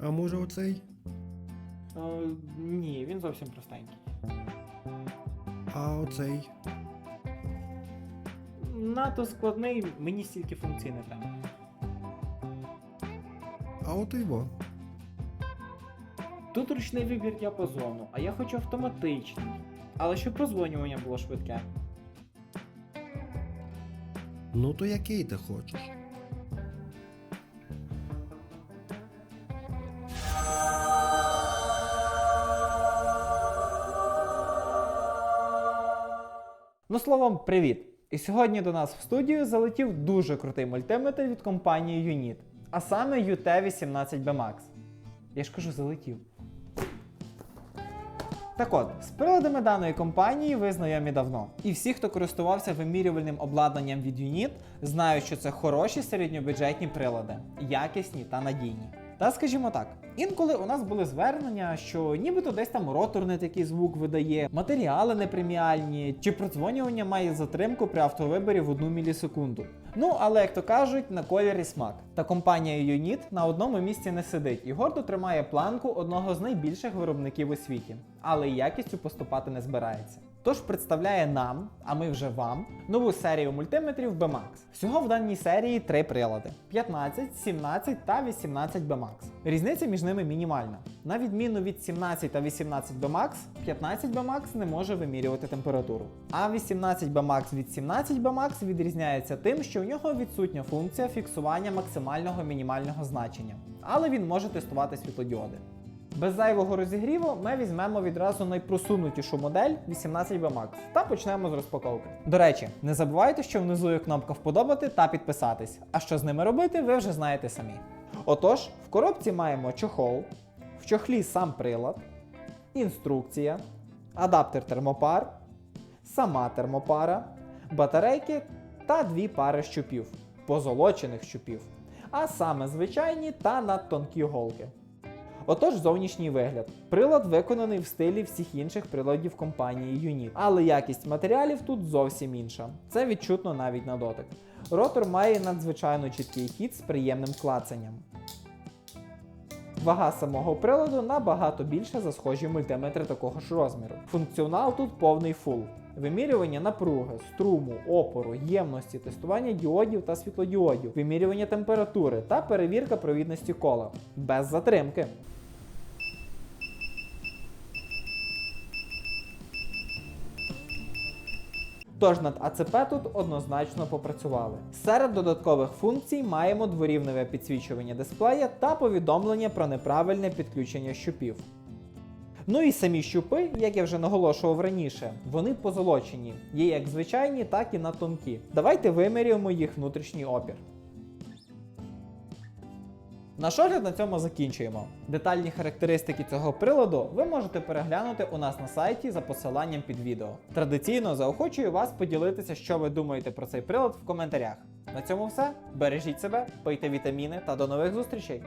А може оцей? Е, ні, він зовсім простенький. А оцей? Надто складний, мені стільки функцій не треба. А от і во. Тут ручний вибір діапазону, а я хочу автоматичний. Але щоб прозвонювання було швидке. Ну то який ти хочеш? Ну словом, привіт! І сьогодні до нас в студію залетів дуже крутий мультиметр від компанії Unit, а саме UT18B Max. Я ж кажу, залетів. Так от, з приладами даної компанії ви знайомі давно. І всі, хто користувався вимірювальним обладнанням від Unit, знають, що це хороші середньобюджетні прилади, якісні та надійні. Та скажімо так, інколи у нас були звернення, що нібито десь там ротор не такий звук видає, матеріали не преміальні, чи продзвонювання має затримку при автовиборі в одну мілісекунду. Ну, але як то кажуть, на колір і смак. Та компанія Unit на одному місці не сидить і гордо тримає планку одного з найбільших виробників у світі, але якістю поступати не збирається. Тож представляє нам, а ми вже вам, нову серію мультиметрів BMAX. Всього в даній серії три прилади: 15, 17 та 18 BMAX. Різниця між ними мінімальна. На відміну від 17 та 18 BMAX, 15 BMAX не може вимірювати температуру. А 18 BMAX від 17 BMAX відрізняється тим, що в нього відсутня функція фіксування максимального мінімального значення, але він може тестувати світлодіоди. Без зайвого розігріву ми візьмемо відразу найпросунутішу модель 18B Max та почнемо з розпаковки. До речі, не забувайте, що внизу є кнопка вподобати та підписатись. А що з ними робити, ви вже знаєте самі. Отож, в коробці маємо чохол, в чохлі сам прилад, інструкція, адаптер термопар, сама термопара, батарейки та дві пари щупів, позолочених щупів, а саме звичайні та надтонкі голки. Отож, зовнішній вигляд. Прилад виконаний в стилі всіх інших приладів компанії Unit, але якість матеріалів тут зовсім інша. Це відчутно навіть на дотик. Ротор має надзвичайно чіткий хід з приємним клацанням. Вага самого приладу набагато більша за схожі мультиметри такого ж розміру. Функціонал тут повний фул. Вимірювання напруги, струму, опору, ємності, тестування діодів та світлодіодів, вимірювання температури та перевірка провідності кола. Без затримки. Тож над АЦП тут однозначно попрацювали. Серед додаткових функцій маємо дворівневе підсвічування дисплея та повідомлення про неправильне підключення щупів. Ну і самі щупи, як я вже наголошував раніше, вони позолочені, є як звичайні, так і на тонкі. Давайте вимірюємо їх внутрішній опір. Наш огляд на цьому закінчуємо. Детальні характеристики цього приладу ви можете переглянути у нас на сайті за посиланням під відео. Традиційно заохочую вас поділитися, що ви думаєте про цей прилад в коментарях. На цьому все. Бережіть себе, пийте вітаміни та до нових зустрічей!